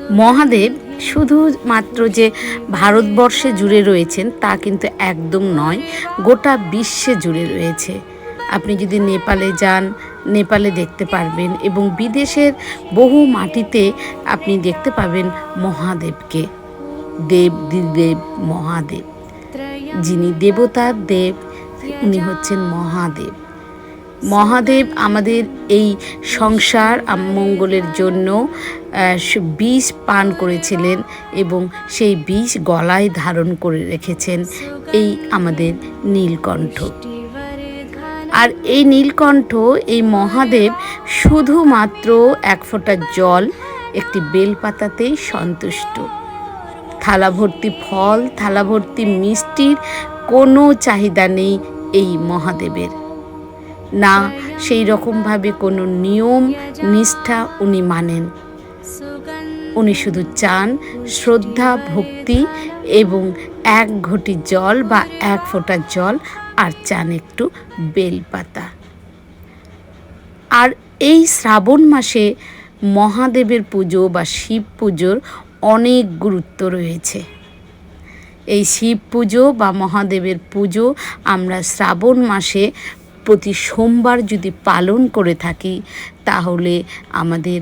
মহাদেব শুধুমাত্র যে ভারতবর্ষে জুড়ে রয়েছেন তা কিন্তু একদম নয়, গোটা বিশ্বে জুড়ে রয়েছে। আপনি যদি নেপালে যান, নেপালে দেখতে পারবেন এবং বিদেশের বহু মাটিতে আপনি দেখতে পাবেন মহাদেবকে। দেব দেব মহাদেব। যিনি দেবতার দেব, উনি হচ্ছেন মহাদেব। মহাদেব আমাদের এই সংসার মঙ্গলের জন্য বিষ পান করেছিলেন এবং সেই বিষ গলায় ধারণ করে রেখেছেন। এই আমাদের নীলকণ্ঠ। আর এই নীলকণ্ঠ, এই মহাদেব শুধুমাত্র এক ফোঁটা জল, একটি বেলপাতাতেই সন্তুষ্ট। থালা ভর্তি ফল, থালা ভর্তি মিষ্টির কোনো চাহিদা নেই এই মহাদেবের। না, সেই রকমভাবে কোনো নিয়ম, নিষ্ঠা উনি মানেন। উনি শুধু চান, শ্রদ্ধা, ভক্তি এবং এক ঘটি জল বা এক ফোঁটা জল আর চান একটু বেলপাতা। আর এই শ্রাবণ মাসে মহাদেবের পুজো বা শিব পুজোর অনেক গুরুত্ব রয়েছে। এই শিব পুজো বা মহাদেবের পুজো আমরা শ্রাবণ মাসে প্রতি সোমবার যদি পালন করে থাকি, তাহলে আমাদের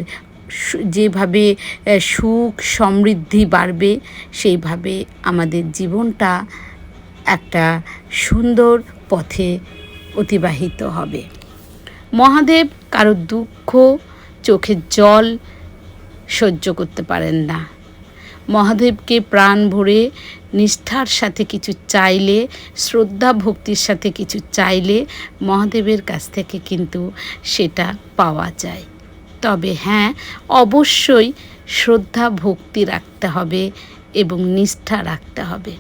যেভাবে সুখ সমৃদ্ধি বাড়বে, সেইভাবে আমাদের জীবনটা একটা সুন্দর পথে অতিবাহিত হবে। মহাদেব কারও দুঃখ চোখের জল সহ্য করতে পারেন না। মহাদেবকে প্রাণ ভরে নিষ্ঠার সাথে কিছু চাইলে, শ্রদ্ধা ভক্তির সাথে কিছু চাইলে মহাদেবের কাছ থেকে কিন্তু সেটা পাওয়া যায়। তবে হ্যাঁ অবশ্যই শ্রদ্ধা, ভক্তি রাখতে হবে এবং নিষ্ঠা রাখতে হবে।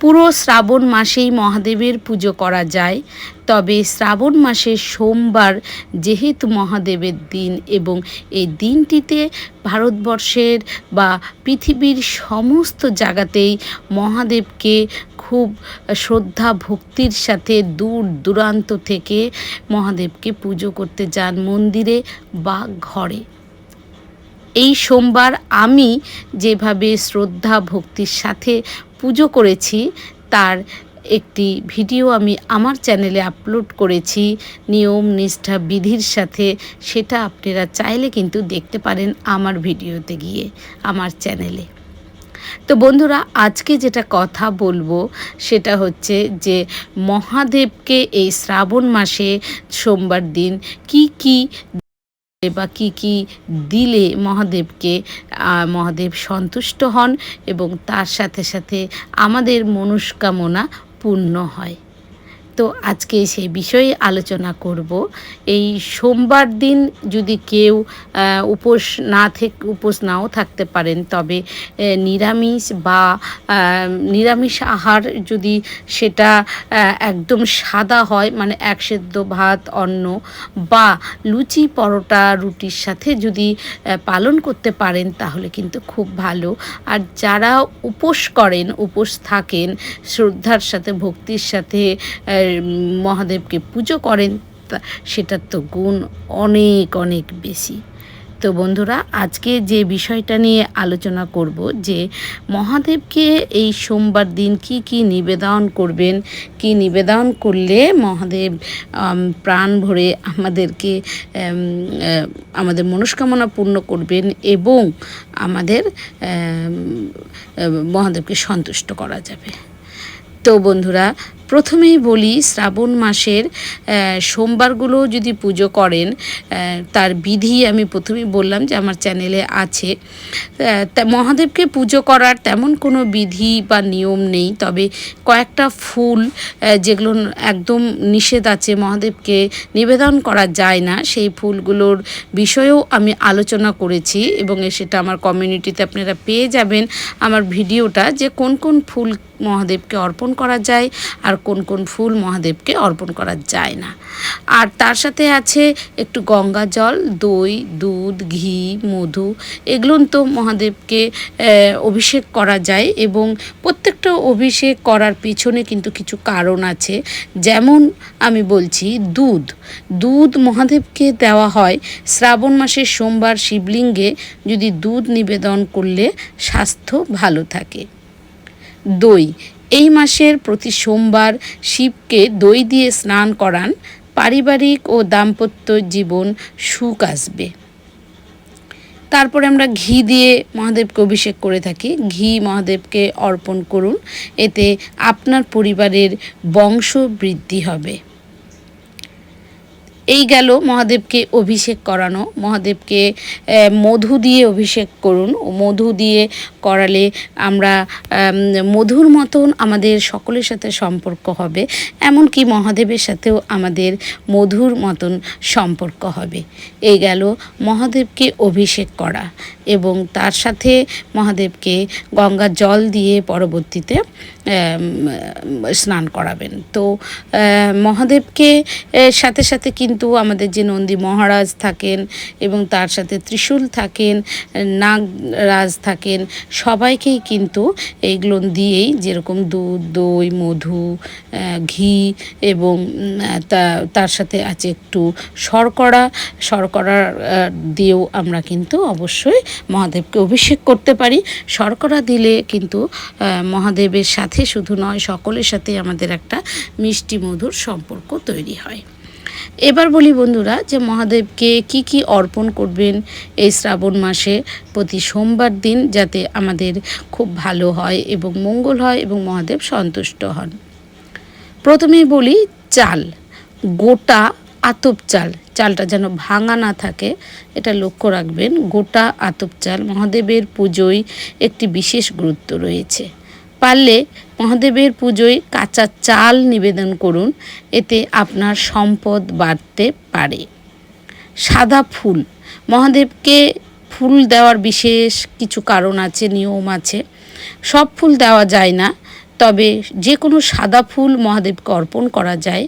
পুরো শ্রাবণ মাসেই মহাদেবের পুজো করা যায়, তবে শ্রাবণ মাসের সোমবার যেহেতু মহাদেবের দিন এবং এই দিনটিতে ভারতবর্ষের বা পৃথিবীর সমস্ত জায়গাতেই মহাদেবকে খুব শ্রদ্ধা ভক্তির সাথে দূর দূরান্ত থেকে মহাদেবকে পুজো করতে যান মন্দিরে বা ঘরে। এই সোমবার আমি যেভাবে শ্রদ্ধা ভক্তির সাথে পুজো করেছি, তার একটি ভিডিও আমি আমার চ্যানেলে আপলোড করেছি, নিয়ম নিষ্ঠা বিধির সাথে, সেটা আপনারা চাইলে কিন্তু দেখতে পারেন আমার ভিডিওতে গিয়ে, আমার চ্যানেলে। তো বন্ধুরা, আজকে যেটা কথা বলব সেটা হচ্ছে যে মহাদেবকে এই শ্রাবণ মাসে সোমবার দিন কি কি বা কী কী দিলে মহাদেবকে মহাদেব সন্তুষ্ট হন এবং তার সাথে সাথে আমাদের মনস্কামনা পূর্ণ হয়। তো আজকে সেই বিষয়ে আলোচনা করব। এই সোমবার দিন যদি কেউ উপোস না থেকে, উপোস নাও থাকতে পারেন, তবে নিরামিষ বা নিরামিষ আহার যদি সেটা একদম সাদা হয় মানে এক সেদ্ধ ভাত, অন্ন বা লুচি, পরোটা, রুটির সাথে যদি পালন করতে পারেন, তাহলে কিন্তু খুব ভালো। আর যারা উপোস করেন, উপোস থাকেন, শ্রদ্ধার সাথে, ভক্তির সাথে মহাদেবকে পুজো করেন সেটার তো গুণ অনেক অনেক বেশি। তো বন্ধুরা, আজকে যে বিষয়টা নিয়ে আলোচনা করব যে মহাদেবকে এই সোমবার দিন কি কি নিবেদন করবেন, কি নিবেদন করলে মহাদেব প্রাণ ভরে আমাদেরকে আমাদের মনস্কামনা পূর্ণ করবেন এবং আমাদের মহাদেবকে সন্তুষ্ট করা যাবে। তো বন্ধুরা প্রথমেই বলি, শ্রাবণ মাসের সোমবারগুলো যদি পুজো করেন তার বিধি আমি প্রথমেই বললাম যে আমার চ্যানেলে আছে। মহাদেবকে পুজো করার তেমন কোনো বিধি বা নিয়ম নেই, তবে কয়েকটা ফুল যেগুলো একদম নিষেধ আছে মহাদেবকে নিবেদন করা যায় না, সেই ফুলগুলোর বিষয়েও আমি আলোচনা করেছি এবং সেটা আমার কমিউনিটিতে আপনারা পেয়ে যাবেন। আমার ভিডিওটা যে কোন কোন ফুল মহাদেবকে অর্পণ করা যায় আর কোন কোন ফুল মহাদেবকে অর্পণ করা যায় না। আর তার সাথে আছে একটু গঙ্গা জল, দই, দুধ, ঘি, মধু, এগুলো তো মহাদেবকে অভিষেক করা যায় এবং প্রত্যেকটা অভিষেক করার পিছনে কিন্তু কিছু কারণ আছে। যেমন আমি বলছি, দুধ। দুধ মহাদেবকে দেওয়া হয় শ্রাবণ মাসের সোমবার শিবলিঙ্গে, যদি দুধ নিবেদন করলে স্বাস্থ্য ভালো থাকে। দই। এই মাসের প্রতি সোমবার শিবকে দই দিয়ে স্নান করান পারিবারিক ও দাম্পত্য জীবন সুখ আসবে। তারপরে আমরা ঘি দিয়ে মহাদেবকে অভিষেক করে থাকি। ঘি মহাদেবকে অর্পণ করুন। এতে আপনার পরিবারের বংশ বৃদ্ধি হবে। এই গেল মহাদেবকে অভিষেক করানো। মহাদেবকে মধু দিয়ে অভিষেক করুন। মধু দিয়ে করালে আমরা মধুর মতন আমাদের সকলের সাথে সম্পর্ক হবে। এমনকি মহাদেবের সাথেও আমাদের মধুর মতন সম্পর্ক হবে। এই গেল মহাদেবকে অভিষেক করা এবং তার সাথে মহাদেবকে গঙ্গা জল দিয়ে পরবর্তীতে স্নান করাবেন। তো মহাদেবকে সাথে সাথে কিন্তু আমাদের যে নন্দী মহারাজ থাকেন এবং তার সাথে ত্রিশূল থাকেন, নাগরাজ থাকেন, সবাইকেই কিন্তু এইগুলো দিয়েই যেরকম দুধ, দই, মধু ঘি এবং তার সাথে আছে একটু শর্করা। শর্করা দিয়েও আমরা কিন্তু অবশ্যই মহাদেবকে অভিষেক করতে পারি। শর্করা দিলে কিন্তু মহাদেবের সাথে শুধু নয়, সকলের সাথে আমাদের একটা মিষ্টি মধুর সম্পর্ক তৈরি হয়। এবার বলি বন্ধুরা যে মহাদেবকে কি কি অর্পণ করবেন এই শ্রাবণ মাসে প্রতি সোমবার দিন যাতে আমাদের খুব ভালো হয় এবং মঙ্গল হয় এবং মহাদেব সন্তুষ্ট হন। প্রথমেই বলি চাল, গোটা আতপ চাল, চালটা যেন ভাঙা না থাকে, এটা লক্ষ্য রাখবেন, গোটা আতপ চাল মহাদেবের পুজোয় একটি বিশেষ গুরুত্ব রয়েছে। পারলে মহাদেবের পুজোয় কাঁচা চাল নিবেদন করুন, এতে আপনার সম্পদ বাড়তে পারে। সাদা ফুল, মহাদেবকে ফুল দেওয়ার বিশেষ কিছু কারণ আছে, নিয়ম আছে। সব ফুল দেওয়া যায় না, তবে যে কোনো সাদা ফুল মহাদেবকে অর্পণ করা যায়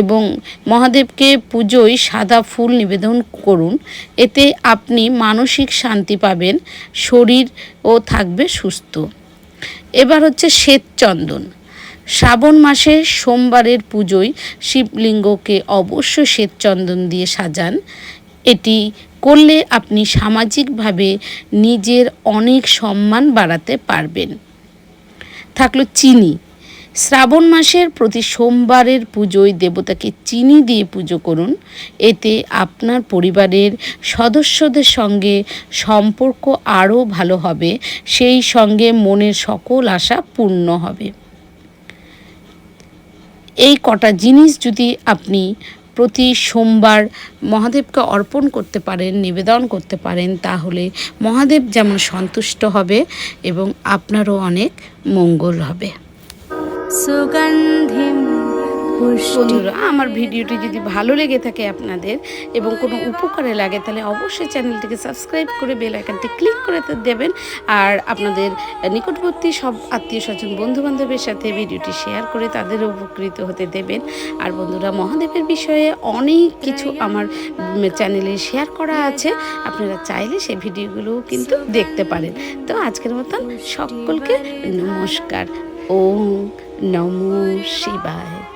এবং মহাদেবকে পুজোয় সাদা ফুল নিবেদন করুন, এতে আপনি মানসিক শান্তি পাবেন শরীরও থাকবে সুস্থ। এবার হচ্ছে শ্বেত চন্দন শ্রাবণ মাসে সোমবারের পুজোয় শিবলিঙ্গকে অবশ্য শ্বেতচন্দন দিয়ে সাজান। এটি করলে আপনি সামাজিকভাবে নিজের অনেক সম্মান বাড়াতে পারবেন। থাকল চিনি। শ্রাবণ মাসের প্রতি সোমবারের পুজোয় দেবতাকে চিনি দিয়ে পুজো করুন। এতে আপনার পরিবারের সদস্যদের সঙ্গে সম্পর্ক আরও ভালো হবে। সেই সঙ্গে মনের সকল আশা পূর্ণ হবে। এই কটা জিনিস যদি আপনি প্রতি সোমবার মহাদেবকে অর্পণ করতে পারেন, নিবেদন করতে পারেন, তাহলে মহাদেব যেমন সন্তুষ্ট হবে এবং আপনারও অনেক মঙ্গল হবে। বন্ধুরা, আমার ভিডিওটি যদি ভালো লেগে থাকে আপনাদের এবং কোনো উপকারে লাগে, তাহলে অবশ্যই চ্যানেলটিকে সাবস্ক্রাইব করে বেল আইকনটি ক্লিক করে দেবেন। আর আপনাদের নিকটবর্তী সব আত্মীয় স্বজন বন্ধুবান্ধবের সাথে ভিডিওটি শেয়ার করে তাদেরও উপকৃত হতে দেবেন। আর বন্ধুরা, মহাদেবের বিষয়ে অনেক কিছু আমার চ্যানেলে শেয়ার করা আছে। আপনারা চাইলে সেই ভিডিওগুলোও কিন্তু দেখতে পারেন। তো আজকের মতন সকলকে নমস্কার। ওম নমো শিবায়